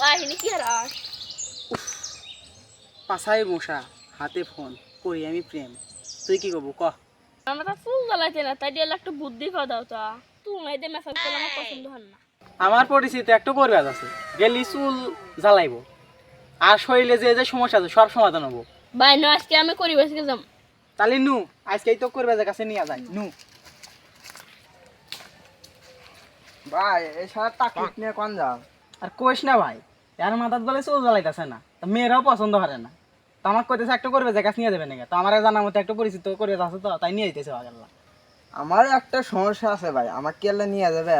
বাহিনী কি পাশায় মশা হাতে ফোন করি আমি প্রেম। তুই কি করব ক? আমরা তো ফুল জ্বালাইতে না তাই একটা বুদ্ধি খাওয়া দাও তা। তুমি এদের মেসাজ করলে আমার পছন্দ হন না। আমার পরিচিতি একটু পরিবাজ আছে গেলি চুল জ্বালাইব। আর শরীরে যে যে সমস্যা আছে সব সমাধান হব। ভাই না আজকে আমি করি বেসকে যাম। তাহলে নু আজকেই তো করবে কাছে নিয়ে যায় নু। ভাই এই সারা টাকা নিয়ে কোন যাও? আর কোষ না ভাই এর মাথার বলে চুল জ্বালাইতেছে না। তো মেয়েরাও পছন্দ করে না। তো আমার কইতেছে একটা করবে যে কাছে নিয়ে দেবে নাকি? তো আমার জানার মতো একটা পরিচিত করে আছে তো তাই নিয়ে যেতেছে আগাল্লা আমার একটা সমস্যা আছে ভাই আমার কি আল্লাহ নিয়ে যাবে?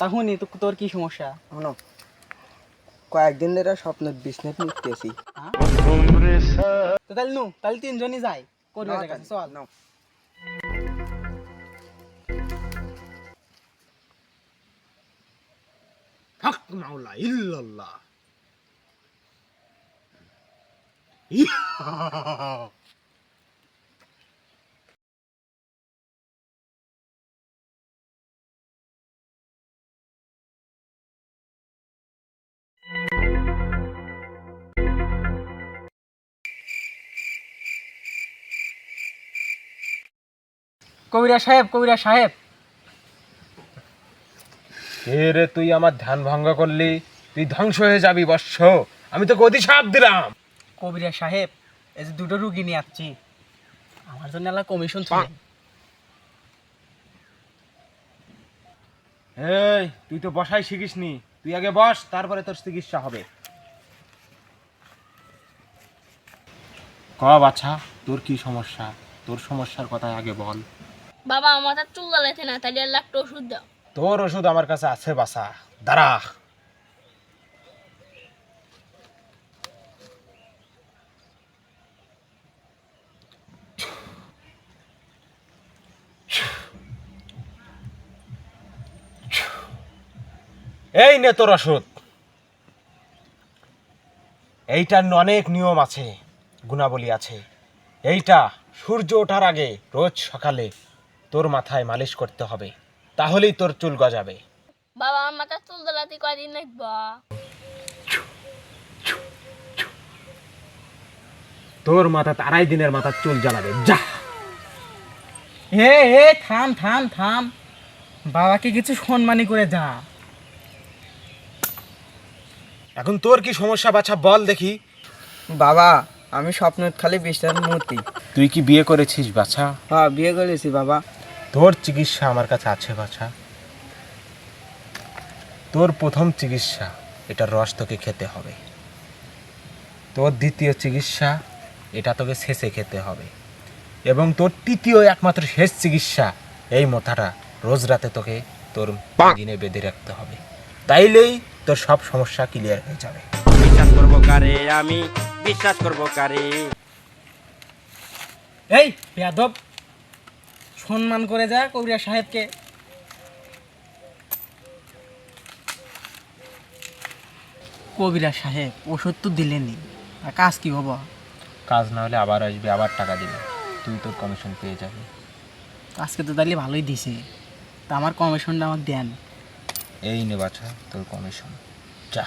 তা শুনি তো তোর কি সমস্যা? শোনো কয়েকদিন ধরে স্বপ্নের বিজনেস নিতেছি। হ্যাঁ? তো তাহলে নু তাহলে তিনজনই যাই করবে যে কাছে চল। নাও। হক মাওলা ইল্লাল্লাহ। কবিরা সাহেব কবিরা সাহেব। কে রে তুই আমার ধ্যান ভঙ্গ করলি? তুই ধ্বংস হয়ে যাবি, বৎস। আমি তো গদি সাপ দিলাম। কবিরা সাহেব এই যে দুটো রুগী নিয়ে আসছি। আমার জন্য আল্লাহ কমিশন ছিল। এই তুই তো বসাই শিখিসনি। তুই আগে বস তারপরে তোর চিকিৎসা হবে। ক বাছা তোর কি সমস্যা? তোর সমস্যার কথা আগে বল। বাবা আমার তো চুল জ্বালাইতে না দিয়ে একটা ওষুধ দাও। তোর ওষুধ আমার কাছে আছে বাসা দাঁড়া। এই নে তোর ওষুধ। এইটার অনেক নিয়ম আছে গুণাবলী আছে। এইটা সূর্য ওঠার আগে রোজ সকালে তোর মাথায় মালিশ করতে হবে তাহলেই তোর চুল গজাবে। বাবা আমার মাথার চুল জ্বালাতে কয়দিন লাগবা? তোর মাথা আড়াই দিনের মাথার চুল জ্বালাবে যা। হে হে থাম থাম থাম। বাবাকে কিছু সম্মানী করে যা। এখন তোর কি সমস্যা বাছা বল দেখি। বাবা আমি স্বপ্নের খালি বিশটার মূর্তি। তুই কি বিয়ে করেছিস বাছা? হ্যাঁ বিয়ে করেছি বাবা। তোর চিকিৎসা আমার কাছে আছে বাছা। তোর প্রথম চিকিৎসা এটার রস তোকে খেতে হবে। তোর দ্বিতীয় চিকিৎসা এটা তোকে শেষে খেতে হবে। এবং তোর তৃতীয় একমাত্র শেষ চিকিৎসা এই মোথাটা রোজ রাতে তোকে তোর দিনে বেঁধে রাখতে হবে। তাইলেই তোর সব সমস্যা ক্লিয়ার হয়ে যাবে। বিশ্বাস করব কারে? আমি বিশ্বাস করব কারে? এই বেয়াদব। সম্মান করে যা কবিরা সাহেবকে। কবিরা সাহেব ওষুধ তো দিলেনি আর কাজ কি হব কাজ না হলে আবার আসবে আবার টাকা দিবে। তুই তোর কমিশন পেয়ে যাবি। আজকে তো তাহলে ভালোই দিছে। তা আমার কমিশনটা আমার দেন। এই নে বাছা তোর কমিশন যা।